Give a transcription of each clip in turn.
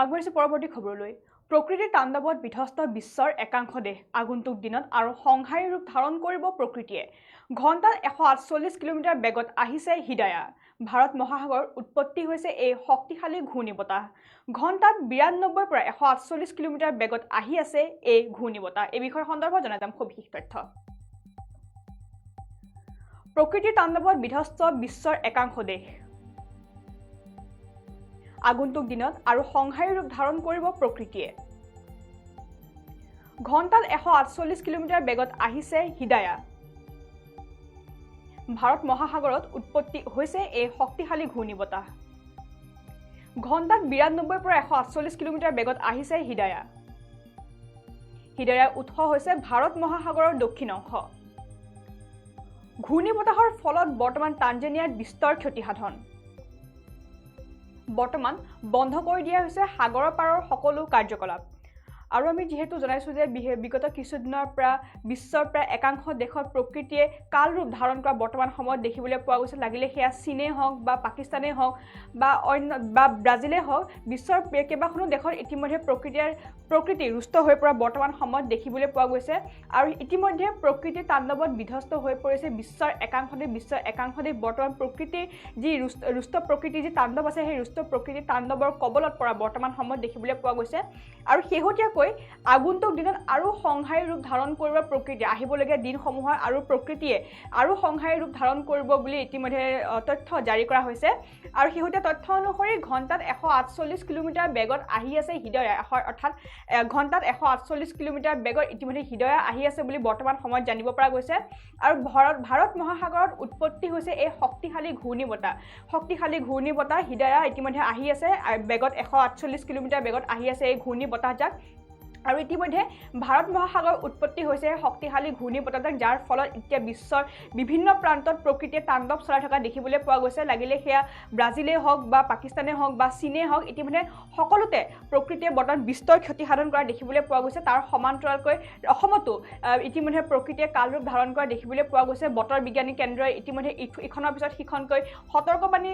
আগবাঢ়িছোঁ পৰৱৰ্তী খবৰলৈ। প্ৰকৃতিৰ তাণ্ডৱত বিধ্বস্ত বিশ্বৰ একাংশ দেশ আগন্তুক দিনত আৰু সংহাৰী ৰূপ ধাৰণ কৰিব প্ৰকৃতিয়ে। ঘণ্টাত এশ আঠচল্লিছ কিলোমিটাৰ বেগত আহিছে হিদায়া। ভাৰত মহাসাগৰত উৎপত্তি হৈছে এই শক্তিশালী ঘূৰ্ণী বতাহ ঘণ্টাত বিৰান্নব্বৈৰ পৰা এশ আঠচল্লিছ কিলোমিটাৰ বেগত আহি আছে এই ঘূৰ্ণী বতাহ এই বিষয় সন্দৰ্ভত জনাই যাম সবিশেষ তথ্য। প্ৰকৃতিৰ তাণ্ডৱত বিধ্বস্ত বিশ্বৰ একাংশ দেশ আগন্তুক দিনত আৰু সংহাৰী ৰূপ ধাৰণ কৰিব প্ৰকৃতিয়ে। ঘণ্টাত এশ আঠচল্লিছ কিলোমিটাৰ বেগত আহিছে হিদায়া। ভাৰত মহাসাগৰত উৎপত্তি হৈছে এই শক্তিশালী ঘূৰ্ণী বতাহ ঘণ্টাত বিৰান্নব্বৈৰ পৰা এশ আঠচল্লিছ কিলোমিটাৰ বেগত আহিছে হিদায়া। হিদায়াৰ উৎস হৈছে ভাৰত মহাসাগৰৰ দক্ষিণ অংশ। ঘূৰ্ণী বতাহৰ ফলত বৰ্তমান তাঞ্জানিয়াত বিস্তৰ ক্ষতিসাধন। বৰ্তমান বন্ধ কৰি দিয়া হৈছে সাগৰৰ পাৰৰ সকলো কাৰ্যকলাপ। আৰু আমি যিহেতু জনাইছোঁ যে বিগত কিছুদিনৰ পৰা বিশ্বৰ প্ৰায় একাংশ দেশত প্ৰকৃতিয়ে কাল ৰূপ ধাৰণ কৰা বৰ্তমান সময়ত দেখিবলৈ পোৱা গৈছে। লাগিলে সেয়া চীনেই হওক বা পাকিস্তানেই হওক বা অন্য বা ব্ৰাজিলেই হওক বিশ্বৰ কেইবাখনো দেশত ইতিমধ্যে প্ৰকৃতিৰ প্ৰকৃতি ৰুষ্ট হৈ পৰা বৰ্তমান সময়ত দেখিবলৈ পোৱা গৈছে। আৰু ইতিমধ্যে প্ৰকৃতিৰ তাণ্ডৱত বিধ্বস্ত হৈ পৰিছে। বিশ্বৰ একাংশ দেশ বিশ্বৰ একাংশ দেশ বৰ্তমান প্ৰকৃতিৰ যি ৰুষ্ট ৰুষ্ট প্ৰকৃতিৰ যি তাণ্ডৱ আছে সেই ৰুষ্ট প্ৰকৃতিৰ তাণ্ডৱৰ কবলত পৰা বৰ্তমান সময়ত দেখিবলৈ পোৱা গৈছে। আৰু শেহতীয়াকৈ আগন্তুক দিনত আৰু সংহাৰী ৰূপ ধাৰণ কৰিব প্ৰকৃতিয়ে। আহিবলগীয়া দিনসমূহৰ আৰু প্ৰকৃতিয়ে আৰু সংহাৰী ৰূপ ধাৰণ কৰিব বুলি ইতিমধ্যে তথ্য জাৰি কৰা হৈছে। আৰু শেহতীয়া তথ্য অনুসৰি ঘণ্টাত এশ আঠচল্লিছ কিলোমিটাৰ বেগত আহি আছে হৃদয়া। অৰ্থাৎ ঘণ্টাত এশ আঠচল্লিছ কিলোমিটাৰ বেগত ইতিমধ্যে হৃদয়া আহি আছে বুলি বৰ্তমান সময়ত জানিব পৰা গৈছে। আৰু ভাৰত ভাৰত মহাসাগৰত উৎপত্তি হৈছে এই শক্তিশালী ঘূৰ্ণী বতাহ শক্তিশালী ঘূৰ্ণী বতাহ হৃদয়া ইতিমধ্যে আহি আছে। বেগত এশ আঠচল্লিছ কিলোমিটাৰ বেগত আহি আছে এই ঘূৰ্ণী বতাহজাক আৰু ইতিমধ্যে ভাৰত মহাসাগৰ উৎপত্তি হৈছে শক্তিশালী ঘূৰ্ণী বতাহজাক যাৰ ফলত এতিয়া বিশ্বৰ বিভিন্ন প্ৰান্তত প্ৰকৃতিয়ে তাণ্ডৱ চলাই থকা দেখিবলৈ পোৱা গৈছে। লাগিলে সেয়া ব্ৰাজিলেই হওক বা পাকিস্তানেই হওক বা চীনেই হওক ইতিমধ্যে সকলোতে প্ৰকৃতিয়ে বৰ্তমান বিস্তৰ ক্ষতিসাধন কৰা দেখিবলৈ পোৱা গৈছে। তাৰ সমান্তৰালকৈ অসমতো ইতিমধ্যে প্ৰকৃতিয়ে কালৰূপ ধাৰণ কৰা দেখিবলৈ পোৱা গৈছে। বতৰ বিজ্ঞানী কেন্দ্ৰই ইতিমধ্যে ইখ- ইখনৰ পিছত সিখনকৈ সতৰ্কবাণী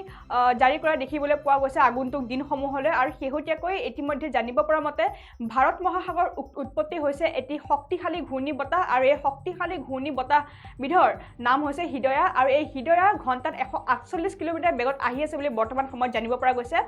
জাৰি কৰা দেখিবলৈ পোৱা গৈছে আগন্তুক দিনসমূহলৈ। আৰু শেহতীয়াকৈ ইতিমধ্যে জানিব পৰা মতে ভাৰত মহাসাগৰ উৎ- উৎপত্তি হৈছে এটি শক্তিশালী ঘূৰ্ণী বতাহ আৰু এই শক্তিশালী ঘূৰ্ণী বতাহবিধৰ নাম হৈছে হৃদয়া আৰু এই হৃদয়া ঘণ্টাত এশ আঠচল্লিছ কিলোমিটাৰ বেগত আহি আছে বুলি বৰ্তমান সময়ত জানিব পৰা গৈছে।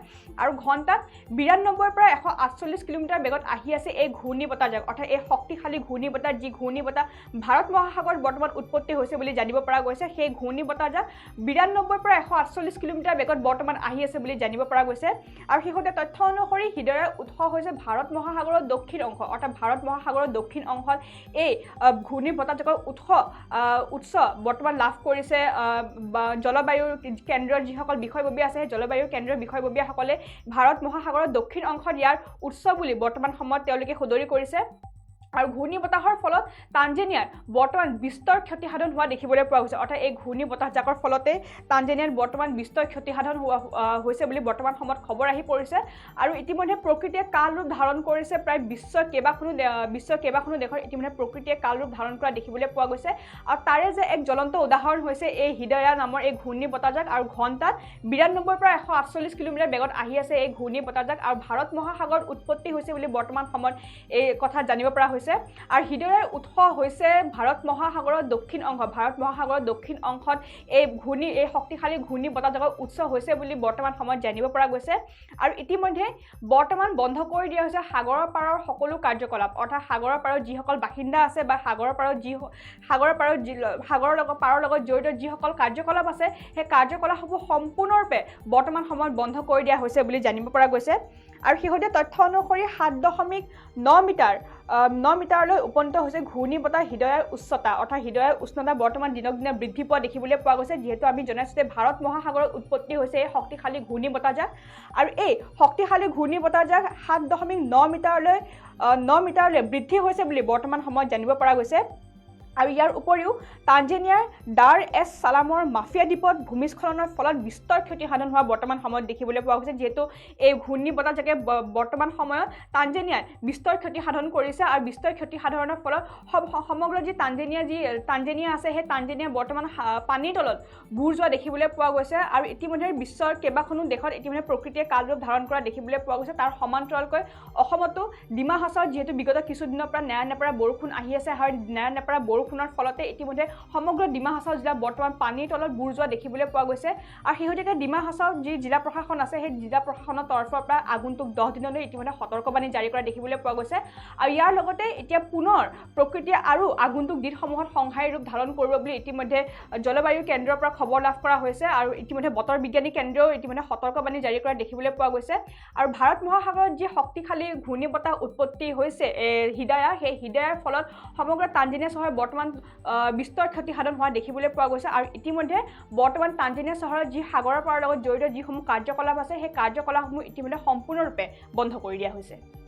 আৰু ঘণ্টাত বিৰান্নব্বৈৰ পৰা এশ আঠচল্লিছ কিলোমিটাৰ বেগত আহি আছে এই ঘূৰ্ণী বতাহজাক অৰ্থাৎ এই শক্তিশালী ঘূৰ্ণী বতাহ যি ঘূৰ্ণী বতাহ ভাৰত মহাসাগৰত বৰ্তমান উৎপত্তি হৈছে বুলি জানিব পৰা গৈছে, সেই ঘূৰ্ণী বতাহজাক বিৰান্নব্বৈৰ পৰা এশ আঠচল্লিছ কিলোমিটাৰ বেগত বৰ্তমান আহি আছে বুলি জানিব পৰা গৈছে। আৰু শেহতীয়া তথ্য অনুসৰি, হৃদয়ৰ উৎস হৈছে ভাৰত মহাসাগৰৰ দক্ষিণ অংশ। অৰ্থাৎ ভাৰত মহাসাগৰৰ দক্ষিণ অংশত এই ঘূৰ্ণী বতাহজাকৰ উৎস উৎস বৰ্তমান লাভ কৰিছে জলবায়ুৰ কেন্দ্ৰৰ যিসকল বিষয়ববীয়া আছে সেই জলবায়ুৰ কেন্দ্ৰৰ বিষয়ববীয়াসকলে ভাৰত মহাসাগৰৰ দক্ষিণ অংশত ইয়াৰ উৎস বুলি বৰ্তমান সময়ত তেওঁলোকে সদৰি কৰিছে। আৰু ঘূৰ্ণী বতাহৰ ফলত তাঞ্জেনিয়াত বৰ্তমান বিস্তৰ ক্ষতিসাধন হোৱা দেখিবলৈ পোৱা গৈছে। অৰ্থাৎ এই ঘূৰ্ণী বতাহজাকৰ ফলতে তাঞ্জেনিয়াত বৰ্তমান বিস্তৰ ক্ষতিসাধন হোৱা হৈছে বুলি বৰ্তমান সময়ত খবৰ আহি পৰিছে। আৰু ইতিমধ্যে প্ৰকৃতিয়ে কাল ৰূপ ধাৰণ কৰিছে প্ৰায় বিশ্বৰ কেইবাখনো বিশ্বৰ কেইবাখনো দেশত ইতিমধ্যে প্ৰকৃতিয়ে কাল ৰূপ ধাৰণ কৰা দেখিবলৈ পোৱা গৈছে। আৰু তাৰে যে এক জ্বলন্ত উদাহৰণ হৈছে এই হৃদয়া নামৰ এই ঘূৰ্ণী বতাহজাক আৰু ঘণ্টাত বিৰান্নব্বৈৰ পৰা এশ আঠচল্লিছ কিলোমিটাৰ বেগত আহি আছে এই ঘূৰ্ণী বতাহজাক আৰু ভাৰত মহাসাগৰত উৎপত্তি হৈছে বুলি বৰ্তমান সময়ত এই কথা জানিব পৰা হৈছে। আৰু হৃদয়ৰ উৎস হৈছে ভাৰত মহাসাগৰৰ দক্ষিণ অংশ। ভাৰত মহাসাগৰৰ দক্ষিণ অংশত এই ঘূৰ্ণী এই শক্তিশালী ঘূৰ্ণী বতাহজাকৰ উৎস হৈছে বুলি বৰ্তমান সময়ত জানিব পৰা গৈছে। আৰু ইতিমধ্যে বৰ্তমান বন্ধ কৰি দিয়া হৈছে সাগৰৰ পাৰৰ সকলো কাৰ্যকলাপ। অৰ্থাৎ সাগৰৰ পাৰৰ যিসকল বাসিন্দা আছে বা সাগৰৰ পাৰৰ যি সাগৰৰ পাৰৰ যি সাগৰৰ লগত পাৰৰ লগত জড়িত যিসকল কাৰ্যকলাপ আছে সেই কাৰ্যকলাপসমূহ সম্পূৰ্ণৰূপে বৰ্তমান সময়ত বন্ধ কৰি দিয়া হৈছে বুলি জানিব পৰা গৈছে। আৰু শেহতীয়া তথ্য অনুসৰি সাত দশমিক ন মিটাৰ ন মিটাৰলৈ উপনীত হৈছে ঘূৰ্ণী বতাহ হৃদয়ৰ উচ্চতা। অৰ্থাৎ হৃদয়ৰ উষ্ণতা বৰ্তমান দিনক দিনে বৃদ্ধি পোৱা দেখিবলৈ পোৱা গৈছে যিহেতু আমি জনাইছোঁ যে ভাৰত মহাসাগৰত উৎপত্তি হৈছে এই শক্তিশালী ঘূৰ্ণী বতাহজাক আৰু এই শক্তিশালী ঘূৰ্ণী বতাহজাক সাত দশমিক ন মিটাৰলৈ ন মিটাৰলৈ বৃদ্ধি হৈছে বুলি বৰ্তমান সময়ত জানিব পৰা গৈছে। আৰু ইয়াৰ উপৰিও তাঞ্জেনিয়াৰ ডাৰ এছ চালামৰ মাফিয়া দ্বীপত ভূমিস্খলনৰ ফলত বিস্তৰ ক্ষতি সাধন হোৱা বৰ্তমান সময়ত দেখিবলৈ পোৱা গৈছে যিহেতু এই ঘূৰ্ণী বতাহজাকে বৰ্তমান সময়ত তাঞ্জেনিয়াত বিস্তৰ ক্ষতি সাধন কৰিছে আৰু বিস্তৰ ক্ষতি সাধনৰ ফলত সমগ্ৰ যি তাঞ্জেনিয়া যি তাঞ্জেনিয়া আছে সেই তাঞ্জেনিয়া বৰ্তমান পানীৰ তলত বুৰ যোৱা দেখিবলৈ পোৱা গৈছে আৰু ইতিমধ্যে বিশ্বৰ কেইবাখনো দেশত ইতিমধ্যে প্ৰকৃতিয়ে কালৰূপ ধাৰণ কৰা দেখিবলৈ পোৱা গৈছে। তাৰ সমান্তৰালকৈ অসমতো ডিমা হাছাওত যিহেতু বিগত কিছুদিনৰ পৰা নেৰা নেপেৰা বৰষুণ আহি আছে আৰু নেৰা নেপেৰা বৰষুণৰ ফলতে ইতিমধ্যে সমগ্ৰ ডিমা হাছাও জিলা বৰ্তমান পানীৰ তলত বুৰ যোৱা দেখিবলৈ পোৱা গৈছে। আৰু শেহতীয়াকৈ ডিমা হাছাও যি জিলা প্ৰশাসন আছে সেই জিলা প্ৰশাসনৰ তৰফৰ পৰা আগন্তুক দহ দিনলৈ ইতিমধ্যে সতৰ্কবাণী জাৰি কৰা দেখিবলৈ পোৱা গৈছে। আৰু ইয়াৰ লগতে এতিয়া পুনৰ প্ৰকৃতিয়ে আৰু আগন্তুক দিনসমূহত সংহাৰী ৰূপ ধাৰণ কৰিব বুলি ইতিমধ্যে জলবায়ু কেন্দ্ৰৰ পৰা খবৰ লাভ কৰা হৈছে। আৰু ইতিমধ্যে বতৰ বিজ্ঞানী কেন্দ্ৰও ইতিমধ্যে সতৰ্কবাণী জাৰি কৰা দেখিবলৈ পোৱা গৈছে। আৰু ভাৰত মহাসাগৰত যি শক্তিশালী ঘূৰ্ণী বতাহ উৎপত্তি হৈছে হিদায়া সেই হিদায়াৰ ফলত সমগ্ৰ তাঞ্জানিয়া চহৰ বৰ্তমান আহ, বিস্তৰ ক্ষতি সাধন হোৱা দেখিবলৈ পোৱা গৈছে আৰু ইতিমধ্যে বৰ্তমান তাঞ্জানিয়া চহৰত যি সাগৰৰ পাৰৰ লগত জড়িত যিসমূহ কাৰ্যকলাপ আছে সেই কাৰ্যকলাপসমূহ ইতিমধ্যে সম্পূৰ্ণৰূপে বন্ধ কৰি দিয়া হৈছে।